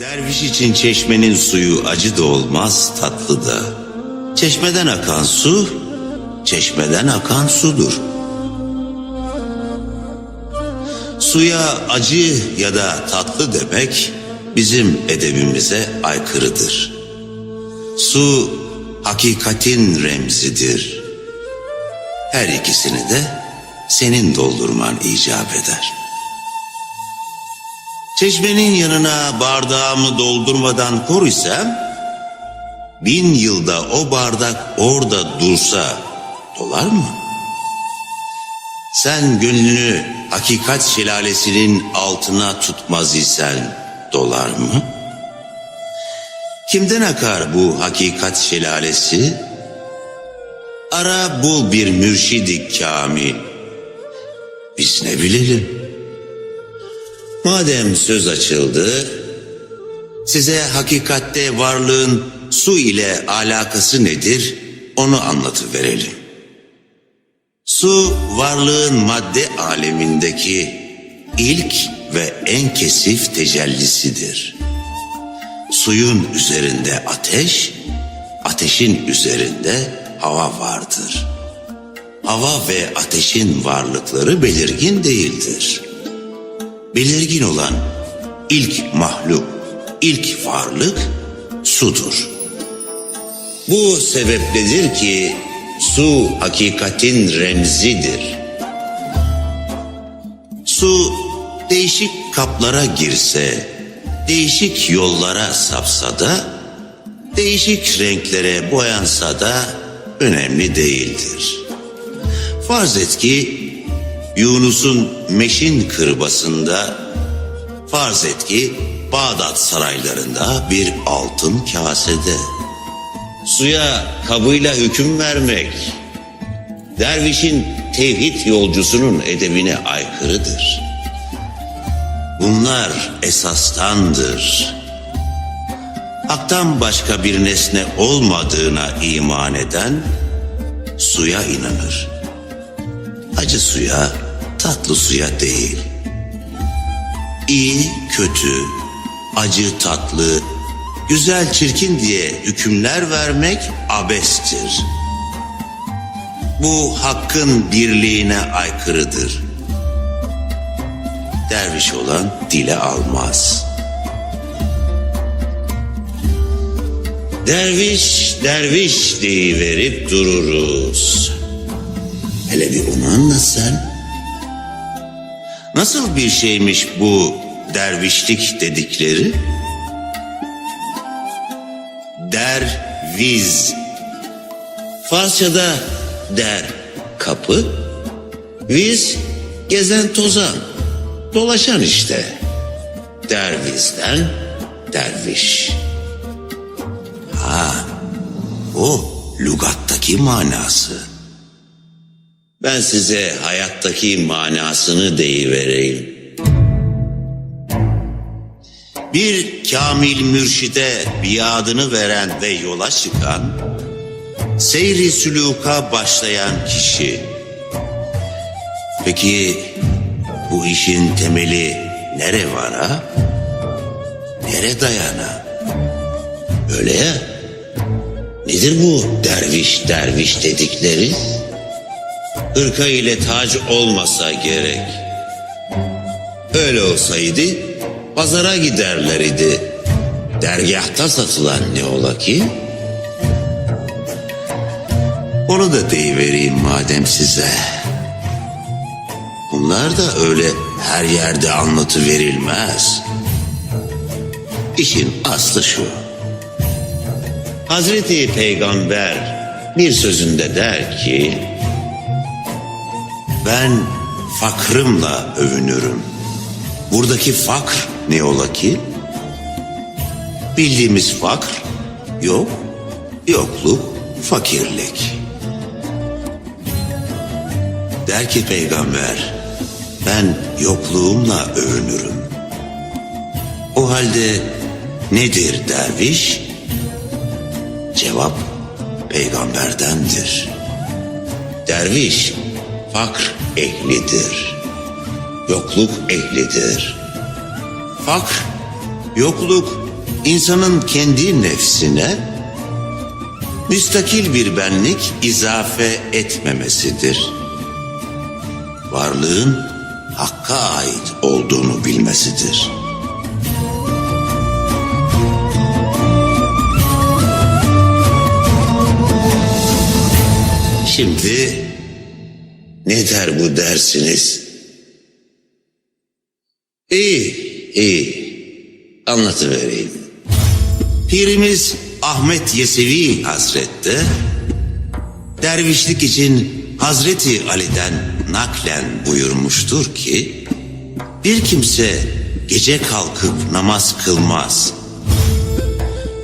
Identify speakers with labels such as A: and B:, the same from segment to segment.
A: Derviş için çeşmenin suyu acı da olmaz tatlı da. Çeşmeden akan su, çeşmeden akan sudur. Suya acı ya da tatlı demek bizim edebimize aykırıdır. Su hakikatin remzidir. Her ikisini de senin doldurman icap eder. Çeşmenin yanına bardağımı doldurmadan kor isem, bin yılda o bardak orada dursa dolar mı? Sen gönlünü hakikat şelalesinin altına tutmaz isen dolar mı? Kimden akar bu hakikat şelalesi? Ara bul bir mürşidi kamil. Biz ne bilelim? Madem söz açıldı, size hakikatte varlığın su ile alakası nedir onu anlatıverelim. Su varlığın madde alemindeki ilk ve en kesif tecellisidir. Suyun üzerinde ateş, ateşin üzerinde hava vardır. Hava ve ateşin varlıkları belirgin değildir. Belirgin olan ilk mahluk, ilk varlık sudur. Bu sebepledir ki su hakikatin remzidir. Su değişik kaplara girse, değişik yollara sapsa da, değişik renklere boyansa da önemli değildir. Farz et ki Yunus'un meşin kırbasında, farz et ki Bağdat saraylarında bir altın kasede. Suya kabıyla hüküm vermek, dervişin tevhid yolcusunun edebine aykırıdır. Bunlar esastandır. Hak'tan başka bir nesne olmadığına iman eden suya inanır. Acı suya, tatlı suya değil. İyi, kötü, acı, tatlı, güzel, çirkin diye hükümler vermek abestir. Bu hakkın birliğine aykırıdır. Derviş olan dile almaz. Derviş, derviş verip dururuz. Hele bir onu anlat sen. Nasıl bir şeymiş bu dervişlik dedikleri? Derviz. Farsçada der kapı, viz gezen tozan, dolaşan işte. Dervizden derviş. Ha, o lügattaki manası. Ben size hayattaki manasını deyivereyim. Bir kamil mürşide biadını veren ve yola çıkan, seyri süluka başlayan kişi. Peki bu işin temeli nere var ha? Nere dayana? Öyle ya. Nedir bu derviş derviş dedikleri? Hırka ile tac olmasa gerek. Öyle olsaydı pazara giderler idi. Dergahta satılan ne ola ki? Onu da deyivereyim madem size. Bunlar da öyle her yerde anlatı verilmez. İşin aslı şu. Hazreti Peygamber bir sözünde der ki ben fakrımla övünürüm. Buradaki fakr ne ola ki? Bildiğimiz fakr yok, yokluk, fakirlik. Der ki peygamber, ben yokluğumla övünürüm. O halde nedir derviş? Cevap peygamberdendir. Derviş fakr ehlidir. Yokluk ehlidir. Fakr, yokluk insanın kendi nefsine müstakil bir benlik izafe etmemesidir. Varlığın Hakk'a ait olduğunu bilmesidir. Şimdi ne der bu dersiniz? İyi, iyi. Anlatıvereyim. Pirimiz Ahmet Yesevi Hazret'te dervişlik için Hazreti Ali'den naklen buyurmuştur ki bir kimse gece kalkıp namaz kılmaz.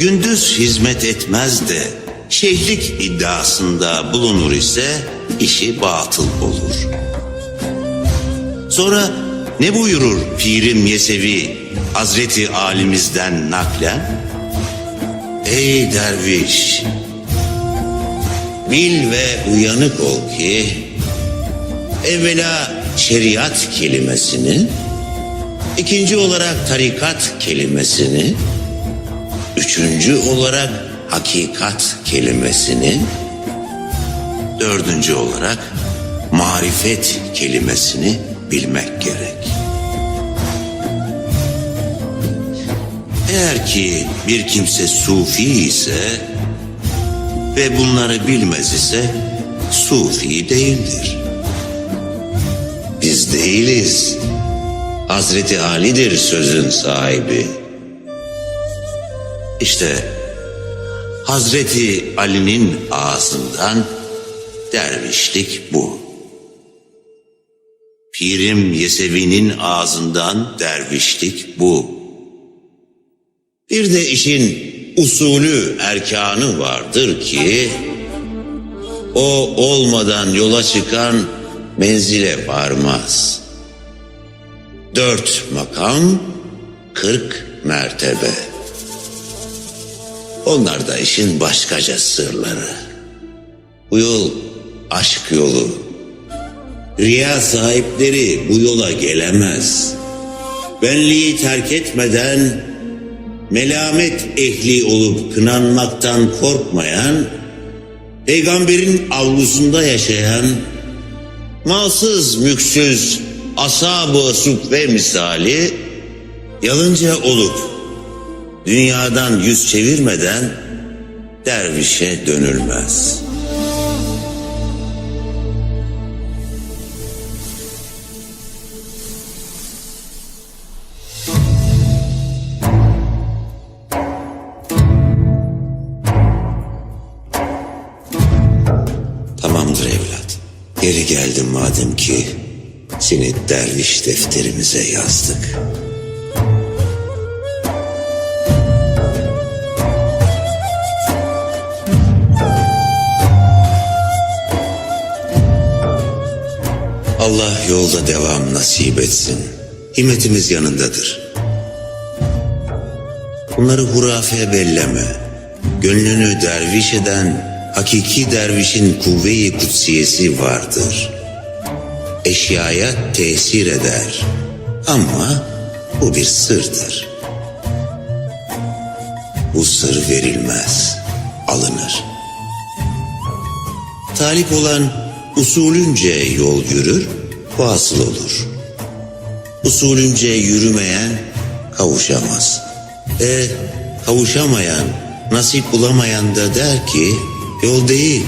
A: Gündüz hizmet etmez de şeyhlik iddiasında bulunur ise işi batıl olur. Sonra ne buyurur Pirim Yesevi Hazreti Alimizden naklen? Ey derviş! Bil ve uyanık ol ki evvela şeriat kelimesini, ikinci olarak tarikat kelimesini, üçüncü olarak hakikat kelimesini, dördüncü olarak marifet kelimesini bilmek gerek. Eğer ki bir kimse sufi ise ve bunları bilmez ise sufi değildir. Biz değiliz. Hazreti Ali'dir sözün sahibi. İşte Hazreti Ali'nin ağzından dervişlik bu. Pirim Yesevi'nin ağzından dervişlik bu. Bir de işin usulü erkanı vardır ki o olmadan yola çıkan menzile varmaz. Dört makam, kırk mertebe. Onlar da işin başkaca sırları. Bu yol aşk yolu. Riya sahipleri bu yola gelemez. Benliği terk etmeden melamet ehli olup kınanmaktan korkmayan, peygamberin avlusunda yaşayan, malsız mülksüz ashab-ı suffe misali, yalınca olup dünyadan yüz çevirmeden dervişe dönülmez. Geri geldim madem ki seni derviş defterimize yazdık. Allah yolda devam nasip etsin. Himmetimiz yanındadır. Bunları hurafe belleme. Gönlünü derviş eden hakiki dervişin kuvve-i kutsiyesi vardır. Eşyaya tesir eder. Ama bu bir sırdır. Bu sır verilmez, alınır. Talip olan usulünce yol yürür, vasıl olur. Usulünce yürümeyen kavuşamaz. E kavuşamayan, nasip bulamayan da der ki yol değil,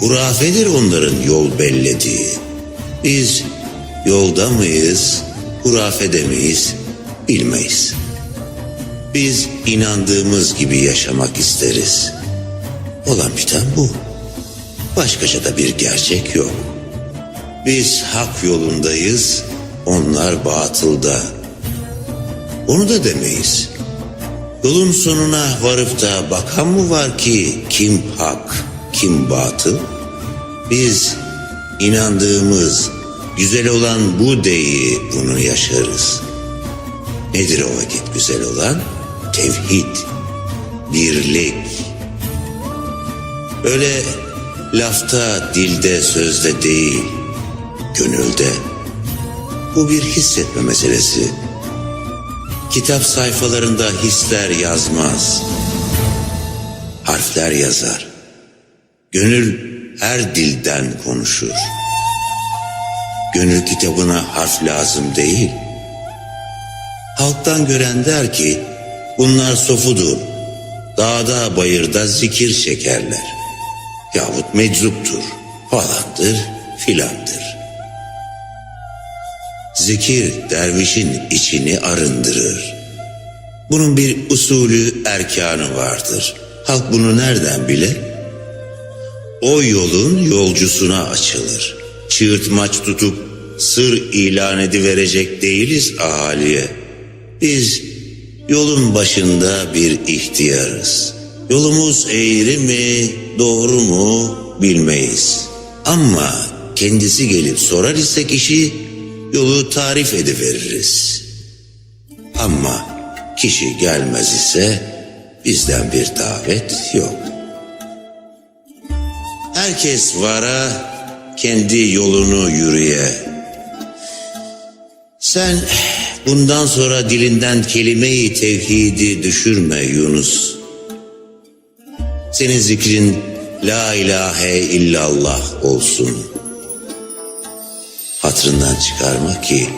A: hurafedir onların yol bellediği. Biz yolda mıyız, hurafede miyiz bilmeyiz. Biz inandığımız gibi yaşamak isteriz. Olan biten bu. Başkaca da bir gerçek yok. Biz hak yolundayız, onlar batılda. Onu da demeyiz. Yolun sonuna varıp da bakan mı var ki kim hak, kim batıl? Biz inandığımız güzel olan bu deyi bunu yaşarız. Nedir o vakit güzel olan? Tevhid, birlik. Öyle lafta, dilde, sözde değil, gönülde. Bu bir hissetme meselesi. Kitap sayfalarında hisler yazmaz. Harfler yazar. Gönül her dilden konuşur. Gönül kitabına harf lazım değil. Halktan gören der ki bunlar sofudur. Dağda bayırda zikir çekerler. Yahut meczuptur falandır filandır. Zikir dervişin içini arındırır. Bunun bir usulü erkanı vardır. Halk bunu nereden bilir? O yolun yolcusuna açılır. Çığırtmaç tutup sır ilan ediverecek değiliz ahaliye. Biz yolun başında bir ihtiyarız. Yolumuz eğri mi, doğru mu bilmeyiz. Ama kendisi gelip sorar ise kişi yolu tarif ediveririz. Ama kişi gelmez ise bizden bir davet yok. Herkes vara kendi yolunu yürüye. Sen bundan sonra dilinden kelimeyi tevhidi düşürme Yunus. Senin zikrin la ilahe illallah olsun. Hatrından çıkarma ki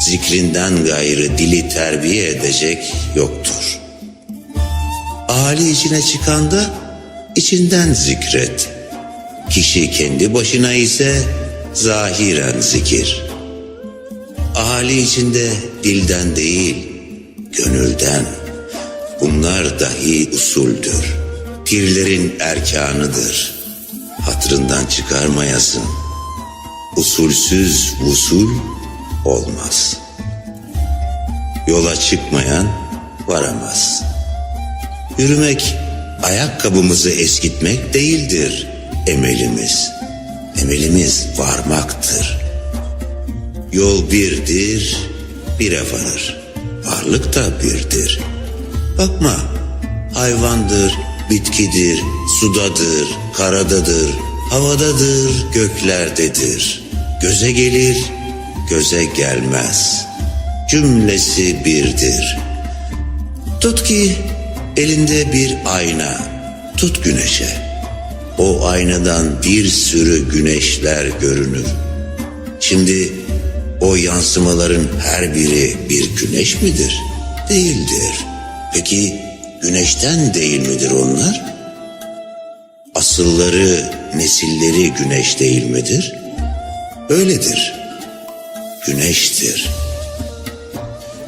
A: zikrinden gayrı dili terbiye edecek yoktur. Ahali içine çıkanda içinden zikret. Kişi kendi başına ise zahiren zikir. Ahali içinde dilden değil, gönülden. Bunlar dahi usuldür. Pirlerin erkanıdır. Hatırından çıkarmayasın. Usulsüz vusul olmaz. Yola çıkmayan varamaz. Yürümek ayakkabımızı eskitmek değildir emelimiz. Emelimiz varmaktır. Yol birdir, bire varır. Varlık da birdir. Bakma, hayvandır, bitkidir, sudadır, karadadır, havadadır, göklerdedir. Göze gelir, göze gelmez. Cümlesi birdir. Tut ki elinde bir ayna, tut güneşe. O aynadan bir sürü güneşler görünür. Şimdi o yansımaların her biri bir güneş midir? Değildir. Peki güneşten değil midir onlar? Asılları, nesilleri güneş değil midir? Öyledir. Güneştir.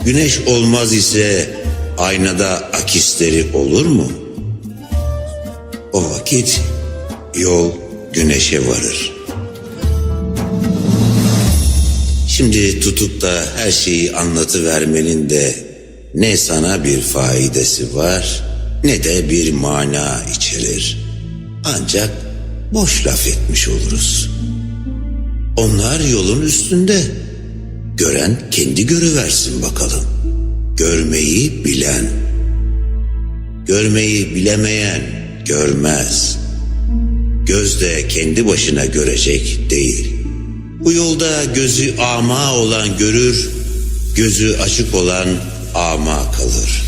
A: Güneş olmaz ise aynada akisleri olur mu? O vakit yol güneşe varır. Şimdi tutup da her şeyi anlatıvermenin de ne sana bir faidesi var ne de bir mana içerir. Ancak boş laf etmiş oluruz. Onlar yolun üstünde. Gören kendi görüversin bakalım. Görmeyi bilen. Görmeyi bilemeyen görmez. Göz de kendi başına görecek değil. Bu yolda gözü ama olan görür, gözü açık olan ama kalır.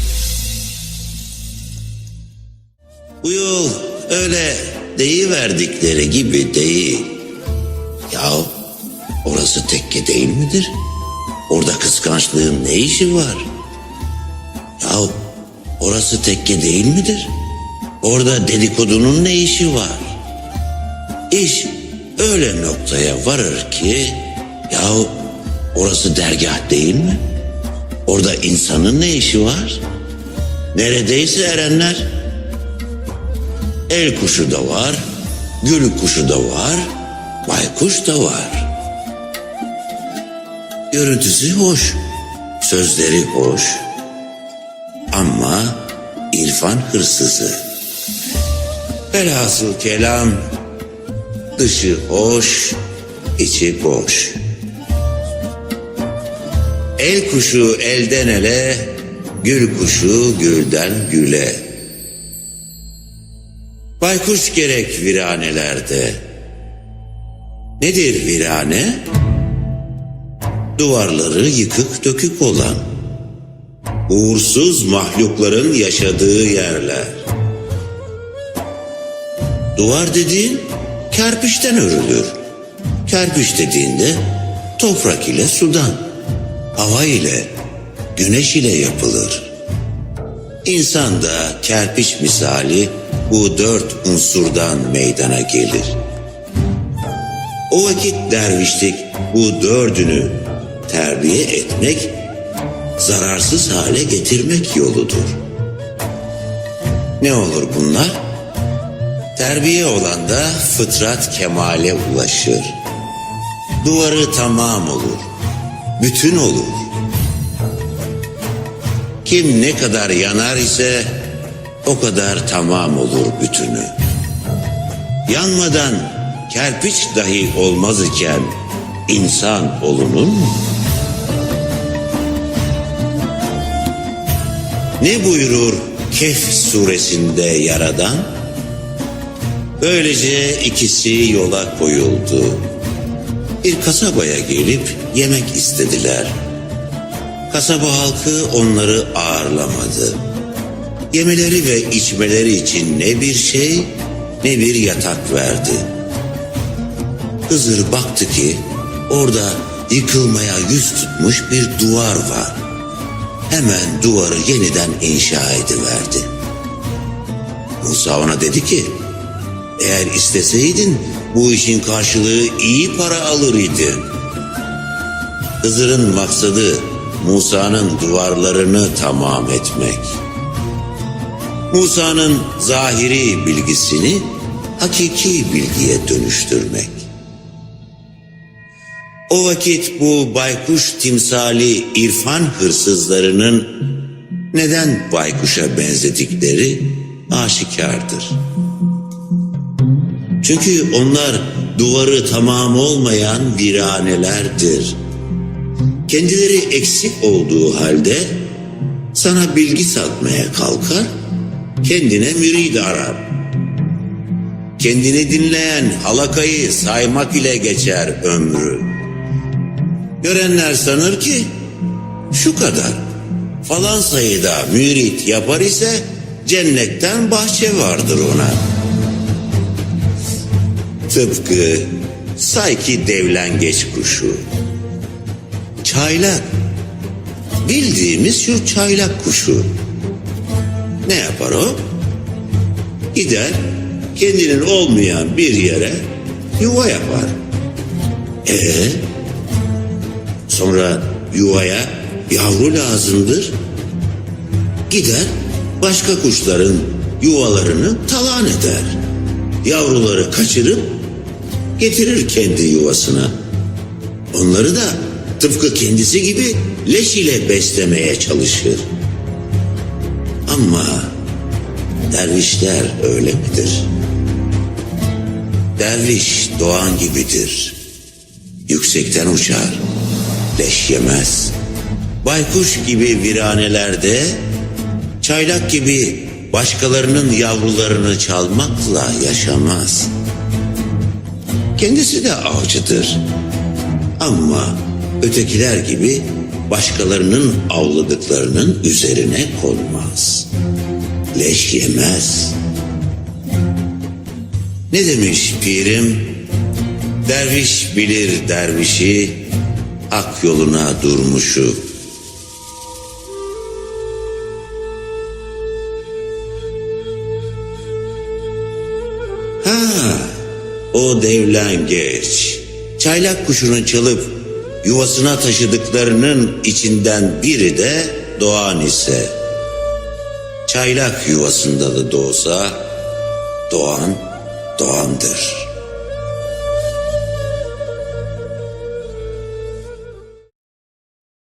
A: Bu yol öyle deyiverdikleri gibi değil. Ya orası tekke değil midir? Orada kıskançlığın ne işi var? Ya orası tekke değil midir? Orada dedikodunun ne işi var? İş öyle noktaya varır ki yahu orası dergah değil mi? Orada insanın ne işi var? Neredeyse erenler el kuşu da var, gül kuşu da var, baykuş da var. Görüntüsü hoş, sözleri hoş. Ama irfan hırsızı. Velhasıl kelam Dışı hoş, içi boş. El kuşu elden ele, gül kuşu gülden güle. Baykuş gerek viranelerde. Nedir virane? Duvarları yıkık dökük olan, uğursuz mahlukların yaşadığı yerler. Duvar dediğin kerpiçten örülür. Kerpiç dediğinde toprak ile sudan, hava ile, güneş ile yapılır. İnsan da kerpiç misali bu dört unsurdan meydana gelir. O vakit dervişlik bu dördünü terbiye etmek, zararsız hale getirmek yoludur. Ne olur bunlar? Terbiye olan da fıtrat kemale ulaşır. Duvarı tamam olur, bütün olur. Kim ne kadar yanar ise o kadar tamam olur bütünü. Yanmadan kerpiç dahi olmaz iken insan olunur mu? Ne buyurur Kehf suresinde yaradan? Böylece ikisi yola koyuldu. Bir kasabaya gelip yemek istediler. Kasaba halkı onları ağırlamadı. Yemeleri ve içmeleri için ne bir şey ne bir yatak verdi. Hızır baktı ki orada yıkılmaya yüz tutmuş bir duvar var. Hemen duvarı yeniden inşa ediverdi. Musa ona dedi ki, eğer isteseydin bu işin karşılığı iyi para alır idin. Hızır'ın maksadı Musa'nın duvarlarını tamam etmek. Musa'nın zahiri bilgisini hakiki bilgiye dönüştürmek. O vakit bu baykuş timsali irfan hırsızlarının neden baykuşa benzedikleri aşikardır. Çünkü onlar duvarı tamam olmayan viranelerdir. Kendileri eksik olduğu halde sana bilgi satmaya kalkar, kendine mürid arar. Kendini dinleyen halakayı saymak ile geçer ömrü. Görenler sanır ki şu kadar falan sayıda mürit yapar ise cennetten bahçe vardır ona. Tıpkı sayki devlengeç kuşu. Çaylak. Bildiğimiz şu çaylak kuşu. Ne yapar o? Gider kendinin olmayan bir yere yuva yapar. Ee, sonra yuvaya yavru lazımdır. Gider başka kuşların yuvalarını talan eder. Yavruları kaçırıp getirir kendi yuvasına. Onları da tıpkı kendisi gibi leş ile beslemeye çalışır. Ama dervişler öyle midir? Derviş doğan gibidir. Yüksekten uçar, leş yemez. Baykuş gibi viranelerde, çaylak gibi başkalarının yavrularını çalmakla yaşamaz. Kendisi de avcıdır. Ama ötekiler gibi başkalarının avladıklarının üzerine konmaz. Leş yemez. Ne demiş pirim? Derviş bilir dervişi, hak yoluna durmuşu. Ha, o devlengeç. Çaylak kuşunu çalıp yuvasına taşıdıklarının içinden biri de Doğan ise. Çaylak yuvasında da doğsa Doğan Doğandır.